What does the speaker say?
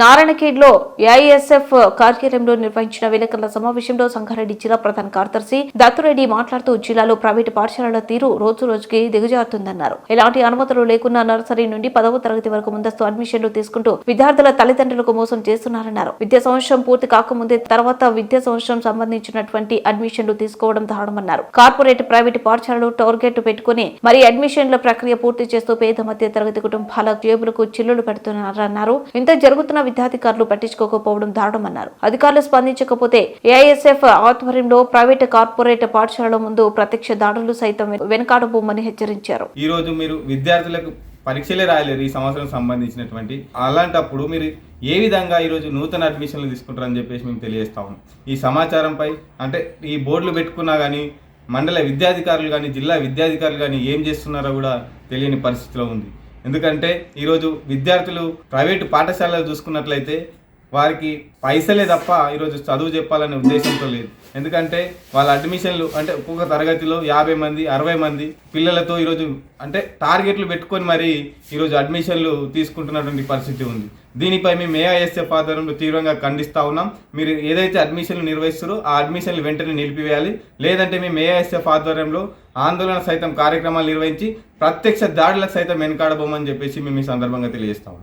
నారాయణఖేడ్లో AISF కార్యాలయంలో నిర్వహించిన విలేకరుల సమావేశంలో సంగారెడ్డి జిల్లా ప్రధాన కార్యదర్శి దత్తురెడ్డి మాట్లాడుతూ జిల్లాలో ప్రైవేటు పాఠశాలల తీరు రోజు రోజుకి దిగజారుతుందన్నారు. ఎలాంటి అనుమతులు లేకున్నా నర్సరీ నుండి పదవ తరగతి వరకు ముందస్తు అడ్మిషన్లు తీసుకుంటూ విద్యార్థుల తల్లిదండ్రులకు మోసం చేస్తున్నారన్నారు. విద్యా సంవత్సరం పూర్తి కాకముందే తర్వాత విద్యా సంవత్సరం సంబంధించినటువంటి అడ్మిషన్లు తీసుకోవడం దారుణమన్నారు. కార్పొరేట్ ప్రైవేటు పాఠశాలలు టార్గెట్ పెట్టుకుని మరి అడ్మిషన్ల ప్రక్రియ పూర్తి చేస్తూ పేద మధ్య తరగతి కుటుంబాల జేబులకు చిల్లులు పెడుతున్నారన్నారు. ఇంత జరుగుతున్న విద్యాధికారులు పట్టించుకోకపోవడం దారుణమన్నారు. అధికారులు స్పందించకపోతే ఏఐఎస్ఎఫ్ ఆధ్వర్యంలో ప్రైవేట్ కార్పొరేట్ పాఠశాలల ముందు ప్రత్యక్ష దాడులు సైతం వెనకాడబోమని హెచ్చరించారు. ఈ రోజు మీరు విద్యార్థులకు పరీక్షలే రాయలేరు ఈ సంవత్సరం సంబంధించినటువంటి. అలాంటప్పుడు మీరు ఏ విధంగా ఈరోజు నూతన అడ్మిషన్లు తీసుకుంటారని చెప్పేసి మేము తెలియజేస్తా ఉన్నాం. ఈ సమాచారంపై అంటే ఈ బోర్డులు పెట్టుకున్నా కానీ మండల విద్యాధికారులు కానీ జిల్లా విద్యాధికారులు కానీ ఏం చేస్తున్నారో కూడా తెలియని పరిస్థితిలో ఉంది. ఎందుకంటే ఈరోజు విద్యార్థులు ప్రైవేటు పాఠశాలలు చూసుకున్నట్లయితే వారికి పైసలే తప్ప ఈరోజు చదువు చెప్పాలనే ఉద్దేశంతో లేదు. ఎందుకంటే వాళ్ళ అడ్మిషన్లు అంటే ఒక్కొక్క తరగతిలో యాభై మంది అరవై మంది పిల్లలతో ఈరోజు అంటే టార్గెట్లు పెట్టుకొని మరి ఈరోజు అడ్మిషన్లు తీసుకుంటున్నటువంటి పరిస్థితి ఉంది. దీనిపై మేము ఏఐఎస్ఎఫ్ ఆధ్వర్యంలో తీవ్రంగా ఖండిస్తా ఉన్నాం. మీరు ఏదైతే అడ్మిషన్లు నిర్వహిస్తారో ఆ అడ్మిషన్లు వెంటనే నిలిపివేయాలి. లేదంటే మేము ఏఐఎస్ఎఫ్ ఆధ్వర్యంలో ఆందోళన సైతం కార్యక్రమాలు నిర్వహించి ప్రత్యక్ష దాడులకు సైతం వెనకాడబోమని చెప్పేసి మేము ఈ సందర్భంగా తెలియజేస్తాం